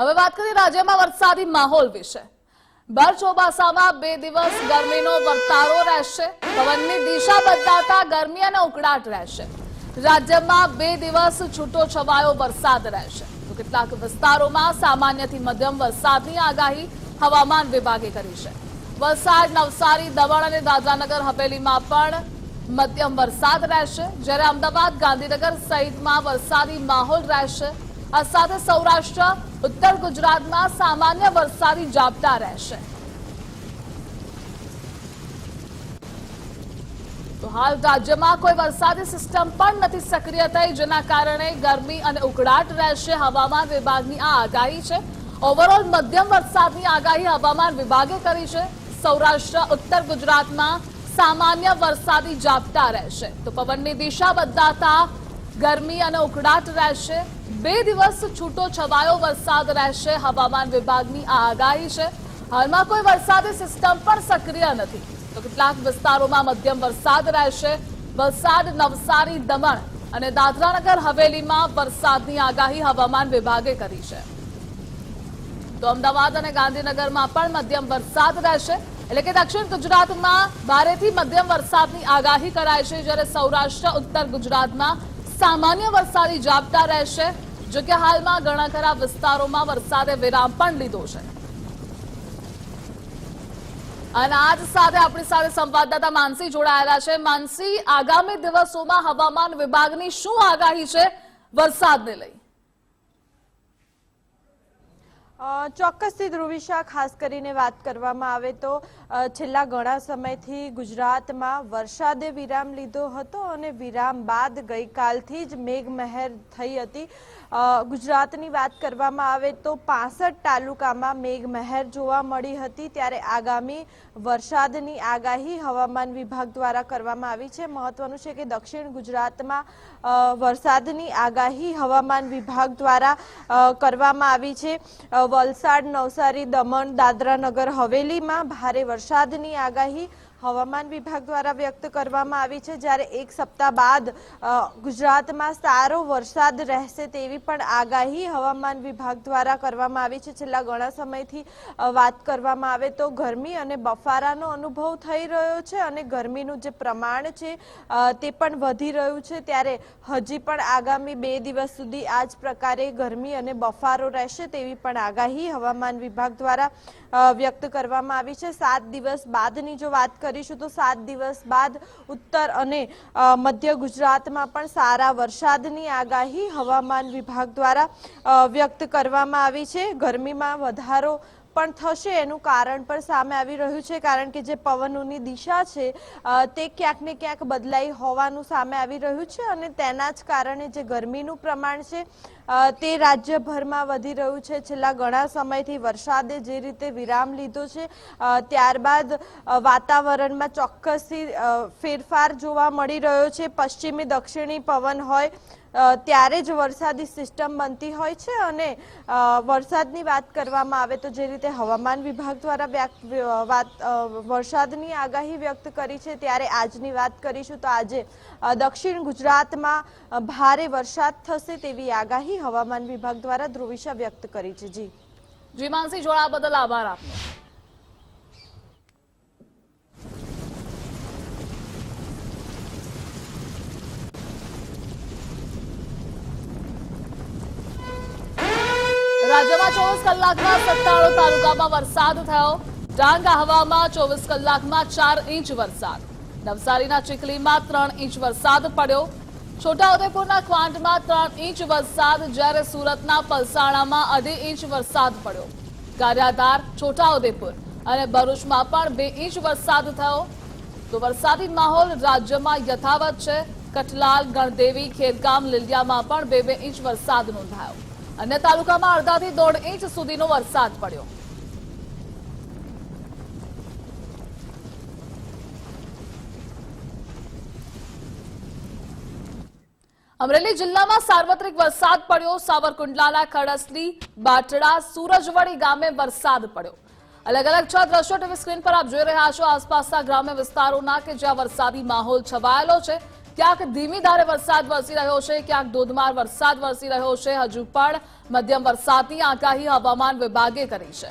હવે વાત કરીએ રાજ્યમાં વરસાદી માહોલ વિશે. ભર ચોમાસામાં બે દિવસ ગરમીનો વર્તારો રહેશે. પવનની દિશા બદલાતા ગરમી અને ઉકળાટ રહેશે. રાજ્યમાં બે દિવસ છૂટો છવાયો વરસાદ રહેશે. તો કેટલાક વિસ્તારોમાં સામાન્યથી મધ્યમ વરસાદની આગાહી હવામાન વિભાગે કરી છે. વલસાડ, નવસારી, દમણ અને દાદરાનગર હવેલીમાં પણ મધ્યમ વરસાદ રહેશે. જ્યારે અમદાવાદ, ગાંધીનગર સહિતમાં વરસાદી માહોલ રહેશે. આ સાથે સૌરાષ્ટ્ર ઉત્તર ગુજરાતમાં સામાન્ય વરસાદી ઝાપટા રહેશે. તો હાલ રાજ્યમાં કોઈ વરસાદી સિસ્ટમ પણ નથી સક્રિય થઈ, જેના કારણે ગરમી અને ઉકળાટ રહેશે. હવામાન વિભાગની આ આગાહી છે. ઓવરઓલ મધ્યમ વરસાદની આગાહી હવામાન વિભાગે કરી છે. સૌરાષ્ટ્ર, ઉત્તર ગુજરાતમાં સામાન્ય વરસાદી ઝાપટા રહેશે. તો પવનની દિશા બદલાતા ગરમી અને ઉકળાટ રહેશે. બે દિવસ છૂટો છવાયો વરસાદ રહેશે. હવામાન વિભાગની આ આગાહી છે. હાલમાં કોઈ વરસાદી સિસ્ટમ પણ સક્રિય નથી. તો કેટલાક વિસ્તારોમાં મધ્યમ વરસાદ રહેશે. વલસાડ, નવસારી, દમણ અને દાદરાનગર હવેલીમાં વરસાદની આગાહી હવામાન વિભાગે કરી છે. તો અમદાવાદ અને ગાંધીનગરમાં પણ મધ્યમ વરસાદ રહેશે. એટલે કે દક્ષિણ ગુજરાતમાં ભારેથી મધ્યમ વરસાદની આગાહી કરાય છે. જ્યારે સૌરાષ્ટ્ર, ઉત્તર ગુજરાતમાં સામાન્ય વરસાદી ઝાપટા રહેશે. જો કે હાલમાં ઘણા ખરા વિસ્તારોમાં વરસાદે વિરામ પણ લીધો છે. અને આજ સાથે આપણી સાથે સંવાદદાતા માનસી જોડાયેલા છે. માનસી, આગામી દિવસોમાં હવામાન વિભાગની શું આગાહી છે વરસાદને લઈ? ચોક્કસથી ધ્રુવિશા, ખાસ કરીને વાત કરવામાં આવે તો છેલ્લા ઘણા સમયથી ગુજરાતમાં વરસાદે વિરામ લીધો હતો અને વિરામ બાદ ગઈકાલથી જ મેઘમહેર થઈ હતી. ગુજરાતની વાત કરવામાં આવે તો પાસઠ તાલુકામાં મેઘમહેર જોવા મળી હતી ત્યારે આગામી વરસાદની આગાહી હવામાન વિભાગ દ્વારા કરવામાં આવી છે. મહત્વનું છે કે દક્ષિણ ગુજરાતમાં વરસાદની આગાહી હવામાન વિભાગ દ્વારા કરવામાં આવી છે. વલસાડ નવસારી દમણ દાદરા નગર હવેલીમાં ભારે વરસાદની આગાહી હવામાન વિભાગ દ્વારા વ્યક્ત કરવામાં આવી છે, જ્યારે એક સપ્તાહ બાદ ગુજરાતમાં સારો વરસાદ રહેશે તેવી પણ આગાહી હવામાન વિભાગ દ્વારા કરવામાં આવી છે. છેલ્લા ઘણા સમયથી વાત કરવામાં આવે તો ગરમી અને બફારાનો અનુભવ થઈ રહ્યો છે અને ગરમીનું જે પ્રમાણ છે તે પણ વધી રહ્યું છે. ત્યારે હજી પણ આગામી બે દિવસ સુધી આ જ પ્રકારે ગરમી અને બફારો રહેશે તેવી પણ આગાહી હવામાન વિભાગ દ્વારા વ્યક્ત કરવામાં આવી છે. સાત દિવસ બાદની જો વાત કરીશું તો સાત દિવસ બાદ ઉત્તર અને મધ્ય ગુજરાતમાં પણ સારા વરસાદની આગાહી હવામાન વિભાગ દ્વારા વ્યક્ત કરવામાં આવી છે. ગરમીમાં વધારો પણ થશે એનું કારણ પણ સામે આવી રહ્યું છે, કારણ કે જે પવનોની દિશા છે તે ક્યાંક ને ક્યાંક બદલાઈ હોવાનું સામે આવી રહ્યું છે અને તેના જ કારણે જે ગરમીનું પ્રમાણ છે તે રાજ્યભરમાં વધી રહ્યું છે. છેલ્લા ઘણા સમયથી વરસાદે જે રીતે વિરામ લીધો છે ત્યારબાદ વાતાવરણમાં ચોક્કસથી ફેરફાર જોવા મળી રહ્યો છે. પશ્ચિમી દક્ષિણી પવન હોય ત્યારે જ વરસાદી સિસ્ટમ બનતી હોય છે અને વરસાદની વાત કરવામાં આવે તો જે રીતે હવામાન વિભાગ દ્વારા વાત વરસાદની આગાહી વ્યક્ત કરી છે ત્યારે આજની વાત કરીશું તો આજે દક્ષિણ ગુજરાતમાં ભારે વરસાદ થશે તેવી આગાહી હવામાન વિભાગ દ્વારા ધ્રુવિશા વ્યક્ત કરી છે. જી. જી માનસી જોડા બદલ આભાર આપનો. રાજ્યમાં ચોવીસ કલાકમાં સત્તાણું તાલુકામાં વરસાદ થયો. ડાંગ હવામાં ચોવીસ કલાકમાં ચાર ઇંચ વરસાદ. નવસારીના ચીખલીમાં ત્રણ ઇંચ વરસાદ પડ્યો. છોટાઉદેપુરના ક્વાંટમાં ત્રણ ઇંચ વરસાદ, જ્યારે સુરતના પલસાણામાં અઢી ઇંચ વરસાદ પડ્યો. ગારિયાધાર, છોટાઉદેપુર અને ભરૂચમાં પણ બે ઇંચ વરસાદ થયો. તો વરસાદી માહોલ રાજ્યમાં યથાવત છે. કટલાલ ગણદેવી, ખેરગામ, લીલિયામાં પણ બે બે ઇંચ વરસાદ નોંધાયો. અન્ય તાલુકામાં અડધાથી દોઢ ઇંચ સુધીનો વરસાદ પડ્યો. અમરેલી જિલ્લામાં સાર્વત્રિક વરસાદ પડ્યો. સાવરકુંડલાના ખડસલી, બાટડા સુરજવડી ગામે વરસાદ પડ્યો. અલગ અલગ છ દ્રશ્યો ટીવી સ્ક્રીન પર આપ જોઈ રહ્યા છો. આસપાસના ગ્રામ્ય વિસ્તારોના કે જ્યાં વરસાદી માહોલ છવાયેલો છે ક્યાંક ધીમી ધારે વરસાદ વરસી રહ્યો છે, ક્યાંક ધોધમાર વરસાદ વરસી રહ્યો છે. હજુ પણ મધ્યમ વરસાદની આગાહી હવામાન વિભાગે કરી છે.